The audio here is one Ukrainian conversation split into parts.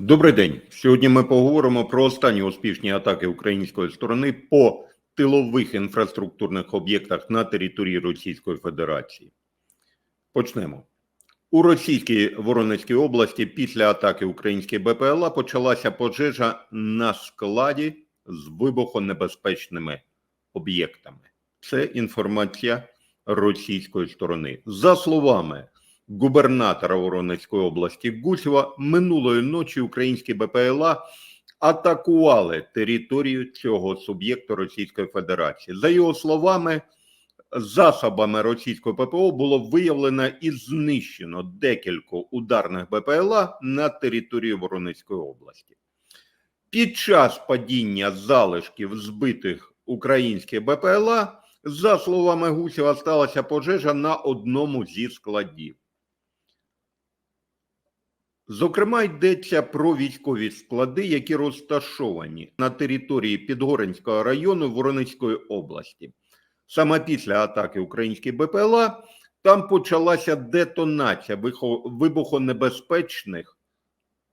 Добрий день. Сьогодні ми поговоримо про останні успішні атаки української сторони по тилових інфраструктурних об'єктах на території Російської Федерації. Почнемо. У російській Воронезькій області після атаки української БПЛА почалася пожежа на складі з вибухонебезпечними об'єктами. Це інформація російської сторони. За словами губернатора Воронезької області Гусєва, минулої ночі українські БПЛА атакували територію цього суб'єкту Російської Федерації. За його словами, засобами російського ППО було виявлено і знищено декілька ударних БПЛА на території Воронезької області. Під час падіння залишків збитих українських БПЛА, за словами Гусєва, сталася пожежа на одному зі складів. Зокрема, йдеться про військові склади, які розташовані на території Підгоринського району Воронезької області. Саме після атаки українських БПЛА там почалася детонація вибухонебезпечних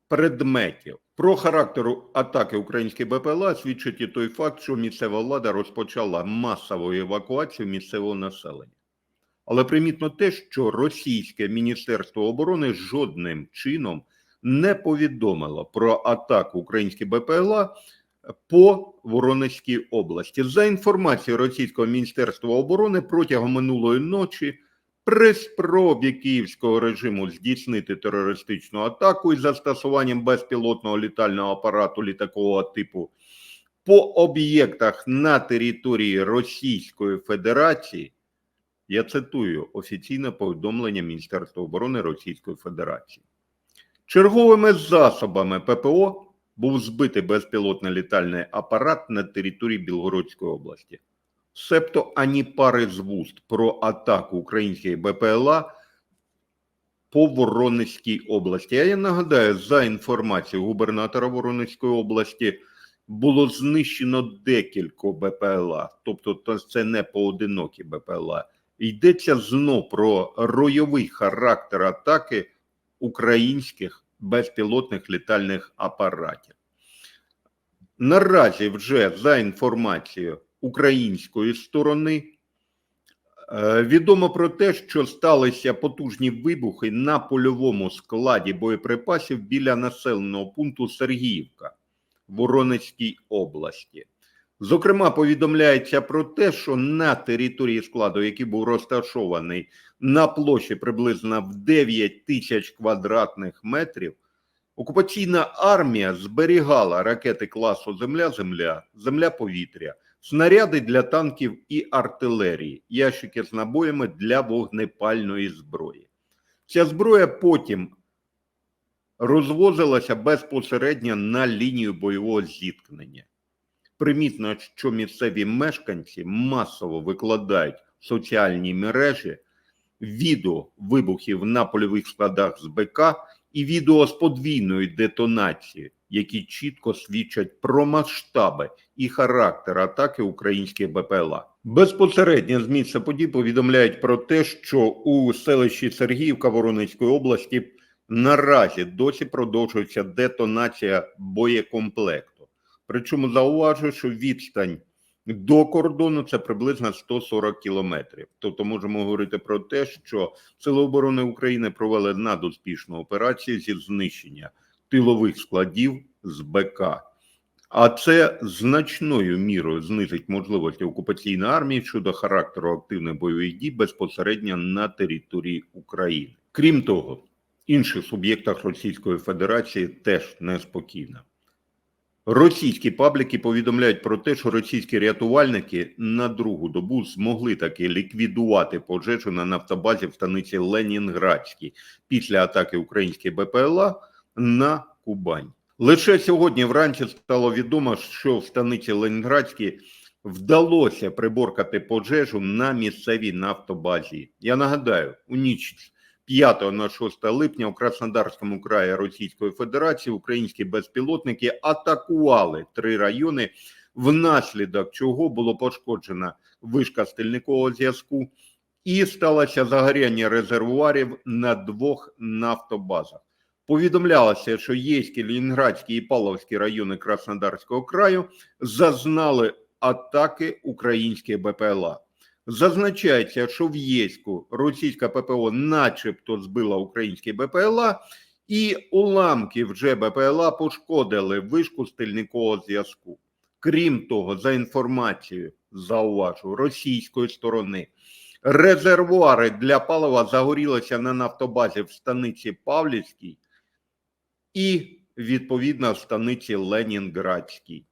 предметів. Про характер атаки українських БПЛА свідчить і той факт, що місцева влада розпочала масову евакуацію місцевого населення. Але примітно те, що російське міністерство оборони жодним чином не повідомило про атаку українських БПЛА по Воронезькій області. За інформацією російського міністерства оборони протягом минулої ночі. При спробі київського режиму здійснити терористичну атаку із застосуванням безпілотного літального апарату літакового типу по об'єктах на території Російської Федерації, я цитую офіційне повідомлення Міністерства оборони Російської Федерації. Черговими засобами ППО був збитий безпілотний літальний апарат на території Білгородської області. Себто ані пари з вуст про атаку українських БПЛА по Воронезькій області. Я нагадаю, за інформацією губернатора Воронезької області було знищено декілька БПЛА, тобто то це не поодинокі БПЛА. Йдеться знов про ройовий характер атаки українських безпілотних літальних апаратів. Наразі вже за інформацією української сторони е, відомо про те, що сталися потужні вибухи на польовому складі боєприпасів біля населеного пункту Сергіївка в Воронезькій області. Зокрема, повідомляється про те, що на території складу, який був розташований на площі приблизно в 9 тисяч квадратних метрів, окупаційна армія зберігала ракети класу Земля-Земля, Земля-Повітря, снаряди для танків і артилерії, ящики з набоями для вогнепальної зброї. Ця зброя потім розвозилася безпосередньо на лінію бойового зіткнення. Примітно, що місцеві мешканці масово викладають в соціальні мережі відео вибухів на польових складах з БК і відео з подвійної детонації, які чітко свідчать про масштаби і характер атаки українських БПЛА. Безпосередньо з місця подій повідомляють про те, що у селищі Сергіївка Воронезької області наразі досі продовжується детонація боєкомплекту. Причому зауважу, що відстань до кордону це приблизно 140 кілометрів. Тобто можемо говорити про те, що Сили оборони України провели надуспішну операцію зі знищення тилових складів з БК. А це значною мірою знизить можливості окупаційної армії щодо характеру активних бойових дій безпосередньо на території України. Крім того, інших суб'єктах Російської Федерації теж неспокійно. Російські пабліки повідомляють про те, що російські рятувальники на другу добу змогли таки ліквідувати пожежу на нафтобазі в станиці Ленінградській після атаки українських БПЛА на Кубань. Лише сьогодні вранці стало відомо, що в станиці Ленінградській вдалося приборкати пожежу на місцевій нафтобазі. Я нагадаю, у ніч 5 на 6 липня у Краснодарському краї Російської Федерації українські безпілотники атакували три райони, внаслідок чого було пошкоджена вишка стильникового зв'язку і сталося загоряння резервуарів на двох нафтобазах. Повідомлялося, що Єський, Лінінградський і Павловський райони Краснодарського краю зазнали атаки українських БПЛА. Зазначається, що в Єську російська ППО начебто збила українські БПЛА, і уламки вже БПЛА пошкодили вишку стильникового зв'язку. Крім того, за інформацією, зауважу, російської сторони, резервуари для палива загорілися на нафтобазі в станиці Павлівській і, відповідно, в станиці Ленінградській.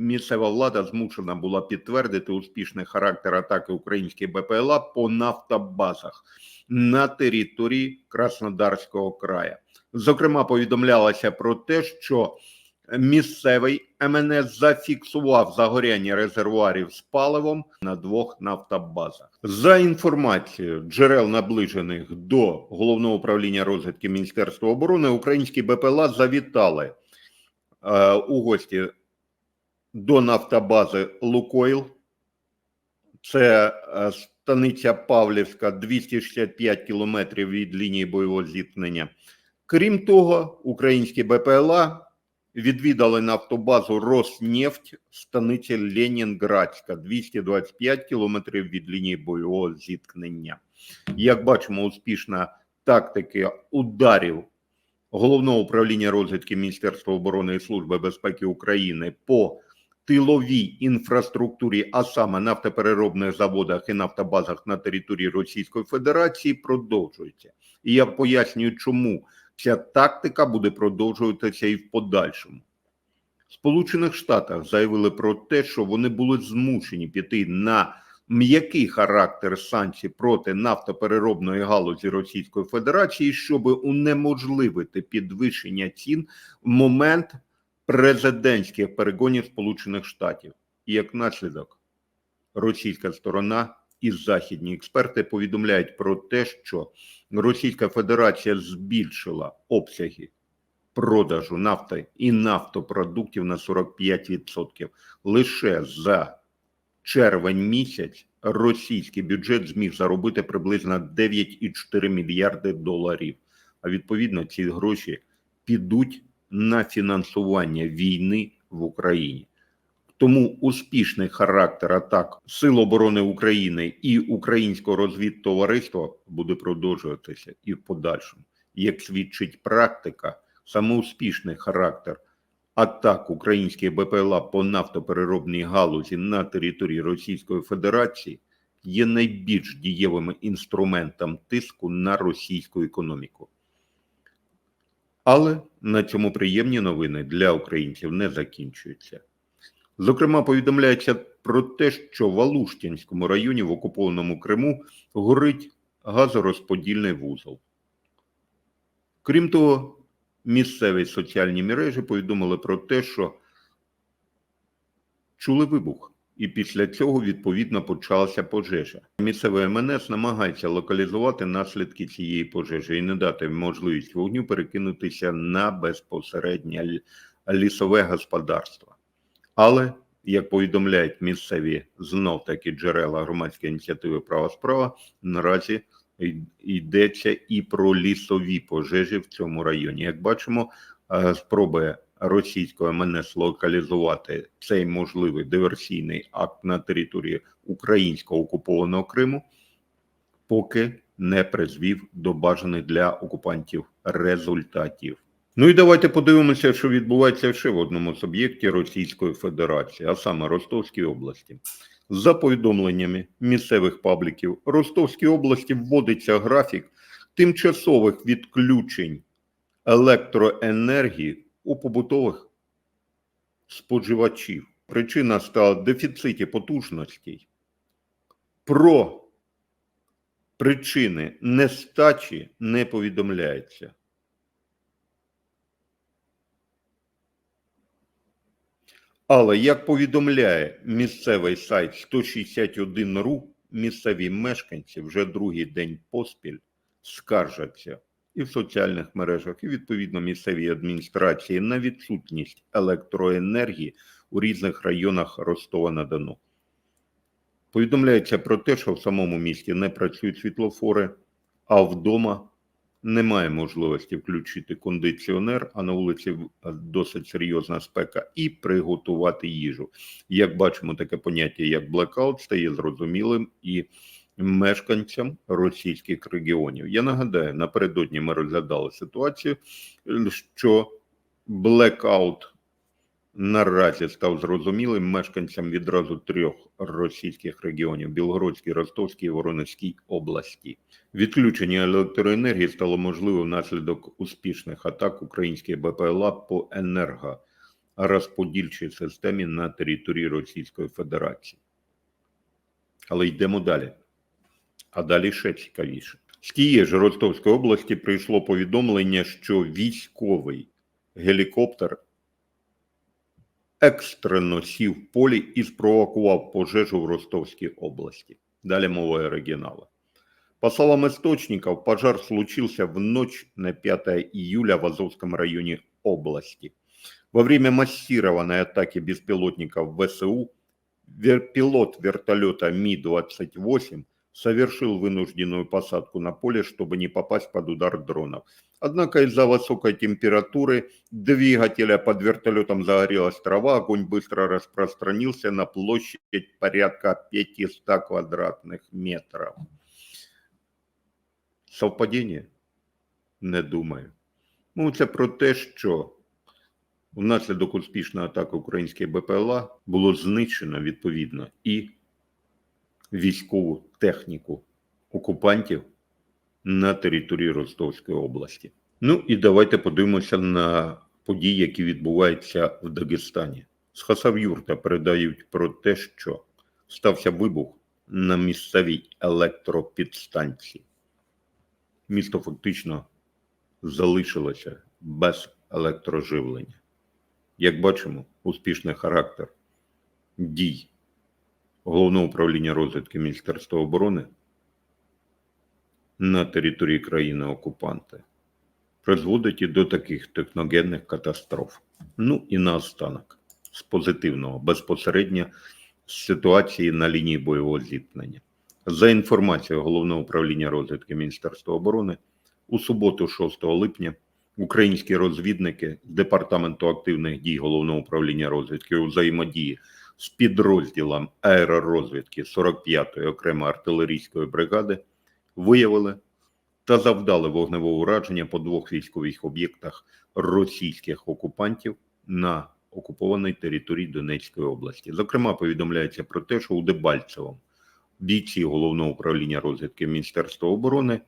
Місцева влада змушена була підтвердити успішний характер атаки українських БПЛА по нафтобазах на території Краснодарського краю. Зокрема, повідомлялося про те, що місцевий МНС зафіксував загоряння резервуарів з паливом на двох нафтобазах. За інформацією джерел наближених до головного управління розвідки Міністерства оборони, українські БПЛА завітали е, у гості до нафтобази Лукойл. Це е, станиця Павлівська, 265 кілометрів від лінії бойового зіткнення. Крім того, українські БПЛА відвідали нафтобазу Роснефть станиці Ленінградська, 225 кілометрів від лінії бойового зіткнення. Як бачимо, успішна тактика ударів головного управління розвідки Міністерства оборони і Служби безпеки України по тиловій інфраструктурі, а саме нафтопереробних заводах і нафтобазах на території Російської Федерації, продовжується. І я пояснюю, чому ця тактика буде продовжуватися і в подальшому. В Сполучених Штатах заявили про те, що вони були змушені піти на м'який характер санкцій проти нафтопереробної галузі Російської Федерації, щоб унеможливити підвищення цін в момент президентських перегонів Сполучених Штатів. І як наслідок, російська сторона і західні експерти повідомляють про те, що Російська Федерація збільшила обсяги продажу нафти і нафтопродуктів на 45%. Лише за червень місяць російський бюджет зміг заробити приблизно 9,4 мільярди доларів. А відповідно, ці гроші підуть на фінансування війни в Україні. Тому успішний характер атак Сил оборони України і українського розвідтовариства буде продовжуватися і в подальшому. Як свідчить практика, саме успішний характер атак українських БПЛА по нафтопереробній галузі на території Російської Федерації є найбільш дієвим інструментом тиску на російську економіку. Але на цьому приємні новини для українців не закінчуються. Зокрема, повідомляється про те, що в Алуштинському районі в окупованому Криму горить газорозподільний вузол. Крім того, місцеві соціальні мережі повідомили про те, що чули вибух, і після цього відповідно почалася пожежа. Місцевий МНС намагається локалізувати наслідки цієї пожежі і не дати можливість вогню перекинутися на безпосереднє лісове господарство. Але, як повідомляють місцеві знов таки джерела громадської ініціативи Права справа, наразі йдеться і про лісові пожежі в цьому районі. Як бачимо, е, спроби російського МНС локалізувати цей можливий диверсійний акт на території українського окупованого Криму, поки не призвів до бажаних для окупантів результатів. Ну і давайте подивимося, що відбувається ще в одному суб'єкті Російської Федерації, а саме Ростовській області. За повідомленнями місцевих пабліків, Ростовській області вводиться графік тимчасових відключень електроенергії у побутових споживачів. Причина стала дефіциті потужностей. Про причини нестачі не повідомляється. Але як повідомляє місцевий сайт 161.ru, місцеві мешканці вже другий день поспіль скаржаться і в соціальних мережах, і відповідно місцевій адміністрації на відсутність електроенергії у різних районах Ростова-на-Дону. Повідомляється про те, що в самому місті не працюють світлофори, а вдома немає можливості включити кондиціонер, а на вулиці досить серйозна спека, і приготувати їжу. Як бачимо, таке поняття, як блекаут, стає зрозумілим і мешканцям російських регіонів. Я нагадаю, напередодні ми розглядали ситуацію, що блекаут наразі став зрозумілим мешканцям відразу трьох російських регіонів: Білгородській, Ростовській і Воронезькій області. Відключення електроенергії стало можливе внаслідок успішних атак українських БПЛА по енергорозподільчій системі на території Російської Федерації. Але йдемо далі. А далі ще цікавіше. З тієї ж Ростовської області прийшло повідомлення, що військовий гелікоптер екстрено сів в полі і спровокував пожежу в Ростовской области. Далее мова оригинала. По словам источников, пожар случился в ночь на 5 июля в Азовском районе области. Во время массированной атаки беспилотников ВСУ пилот вертолета Ми-28 совершил вынужденную посадку на поле, чтобы не попасть под удар дронов. Однако из-за высокой температуры двигателя под вертолетом загорелась трава, огонь быстро распространился на площадь порядка 500 квадратных метров. Совпадіння? Не думаю. Ну, це про те, що внаслідок успішної атаки української БПЛА було знищено відповідно і військову техніку окупантів на території Ростовської області. Ну і давайте подивимося на події, які відбуваються в Дагестані. З Хасавюрта передають про те, що стався вибух на місцевій електропідстанції. Місто фактично залишилося без електроживлення. Як бачимо, успішний характер дій Головного управління розвідки Міністерства оборони на території країни-окупанта призводить і до таких техногенних катастроф. Ну і наостанок, з позитивного, безпосередньо з ситуації на лінії бойового зіткнення. За інформацією Головного управління розвідки Міністерства оборони, у суботу, 6 липня, українські розвідники Департаменту активних дій Головного управління розвідки у взаємодії з підрозділом аеророзвідки 45-ї окремої артилерійської бригади виявили та завдали вогневого ураження по двох військових об'єктах російських окупантів на окупованій території Донецької області. Зокрема, повідомляється про те, що у Дебальцевому бійці головного управління розвідки Міністерства оборони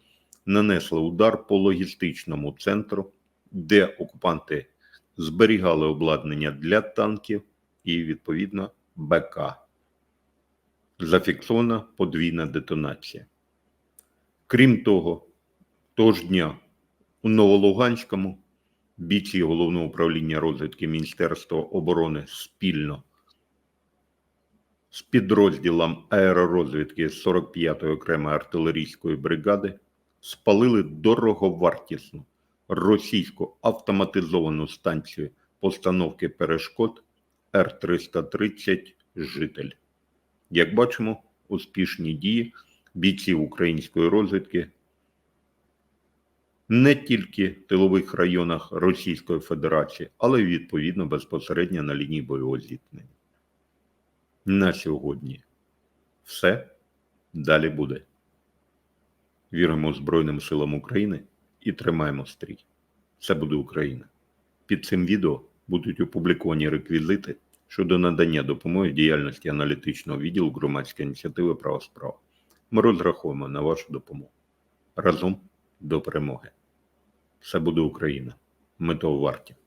нанесли удар по логістичному центру, де окупанти зберігали обладнання для танків і відповідно БК. Зафіксована подвійна детонація. Крім того, того ж дня у Новолуганському бійці головного управління розвідки Міністерства оборони спільно з підрозділом аеророзвідки 45-ї окремої артилерійської бригади спалили дороговартісну російську автоматизовану станцію постановки перешкод Р-330 «Житель». Як бачимо, успішні дії бійців української розвідки не тільки в тилових районах Російської Федерації, але й відповідно безпосередньо на лінії бойового зіткнення. На сьогодні все далі буде. Віримо Збройним силам України і тримаємо стрій. Це буде Україна. Під цим відео будуть опубліковані реквізити щодо надання допомоги діяльності аналітичного відділу громадської ініціативи права справа. Ми розраховуємо на вашу допомогу. Разом до перемоги. Все буде Україна. Ми того варті.